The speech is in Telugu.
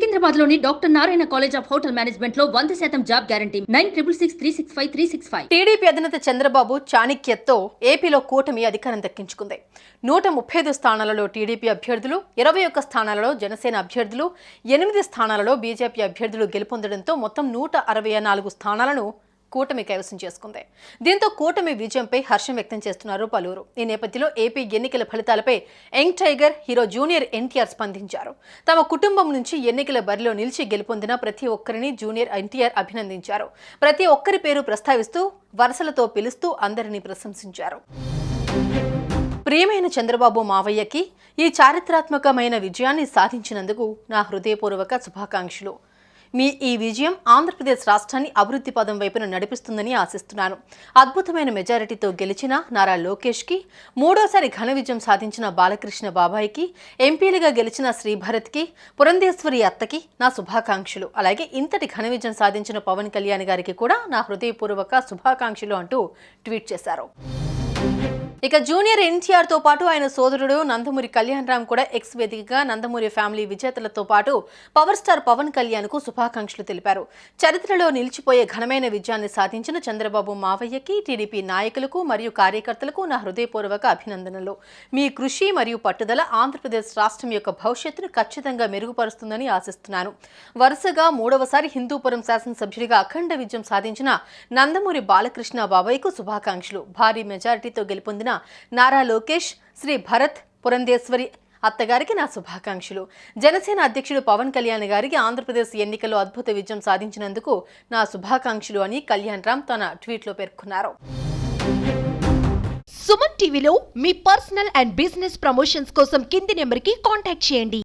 సికింద్రాబాద్లోని doctor Narayana college of hotel మేనేజ్మెంట్లో వంద శాతం job guarantee. Nine triple six three six five three six five. TDP అధినేత చంద్రబాబు చాణిక్యతో ఏపీలో కూటమి అధికారం దక్కించుకుంది. నూట ముప్పై ఐదు స్థానాలలో టీడీపీ అభ్యర్థులు ఇరవై ఒక్క స్థానాలలో జనసేన అభ్యర్థులు ఎనిమిది స్థానాలలో బీజేపీ అభ్యర్థులు గెలుపొందడంతో మొత్తం నూట అరవై నాలుగు స్థానాలను కూటమి కైవసం చేసుకుంది. దీంతో కూటమి విజయంపై హర్షం వ్యక్తం చేస్తున్నారు పలువురు. ఈ నేపథ్యంలో ఏపీ ఎన్నికల ఫలితాలపై young tiger hero junior NTR స్పందించారు. తమ కుటుంబం నుంచి ఎన్నికల బరిలో నిలిచి గెలుపొందిన ప్రతి ఒక్కరిని జూనియర్ ఎన్టీఆర్ అభినందించారు. ప్రతి ఒక్కరి పేరు ప్రస్తావిస్తూ వరుసలతో పిలుస్తూ అందరినీ ప్రశంసించారు. ప్రియమైన చంద్రబాబు మావయ్యకి ఈ చారిత్రాత్మకమైన విజయాన్ని సాధించినందుకు నా హృదయపూర్వక శుభాకాంక్షలు. మీ ఈ విజయం ఆంధ్రప్రదేశ్ రాష్ట్రాన్ని అభివృద్ధి పదం వైపున నడిపిస్తుందని ఆశిస్తున్నాను. అద్భుతమైన మెజారిటీతో గెలిచిన నారా లోకేష్కి మూడోసారి ఘన విజయం సాధించిన బాలకృష్ణ బాబాయికి ఎంపీలుగా గెలిచిన శ్రీభరత్కి పురంధేశ్వరి అత్తకి నా శుభాకాంక్షలు. అలాగే ఇంతటి ఘన విజయం సాధించిన పవన్ కళ్యాణ్ గారికి కూడా నా హృదయపూర్వక శుభాకాంక్షలు అంటూ ట్వీట్ చేశారు. ఇక జూనియర్ ఎన్టీఆర్తో పాటు ఆయన సోదరుడు నందమూరి కళ్యాణ్ రామ్ కూడా ఎక్స్ వేదికగా నందమూరి ఫ్యామిలీ విజేతలతో పాటు పవర్ స్టార్ పవన్ కళ్యాణ్కు శుభాకాంక్షలు తెలిపారు. చరిత్రలో నిలిచిపోయే ఘనమైన విజయాన్ని సాధించిన చంద్రబాబు మావయ్యకి టీడీపీ నాయకులకు మరియు కార్యకర్తలకు నా హృదయపూర్వక అభినందనలు. మీ కృషి మరియు పట్టుదల ఆంధ్రప్రదేశ్ రాష్ట్రం యొక్క భవిష్యత్తును ఖచ్చితంగా మెరుగుపరుస్తుందని ఆశిస్తున్నాను. వరుసగా మూడవసారి హిందూపురం శాసనసభ్యుడిగా అఖండ విజయం సాధించిన నందమూరి బాలకృష్ణ బాబాయ్కు శుభాకాంక్షలు. భారీ మెజారిటీతో గెలుపొందిన నారా లోకేష్ శ్రీ భరత్ పురంధేశ్వరి అత్తగారికి నా శుభాకాంక్షలు. జనసేన అధ్యక్షుడు పవన్ కళ్యాణ్ గారికి ఆంధ్రప్రదేశ్ ఎన్నికల్లో అద్భుత విజయం సాధించినందుకు నా శుభాకాంక్షలు అని కళ్యాణ్ రామ్ తన ట్వీట్లో పేర్కొన్నారు. సుమన్ టీవీలో మీ పర్సనల్ అండ్ బిజినెస్ ప్రమోషన్స్ కోసం కింది నెంబర్కి కాంటాక్ట్ చేయండి.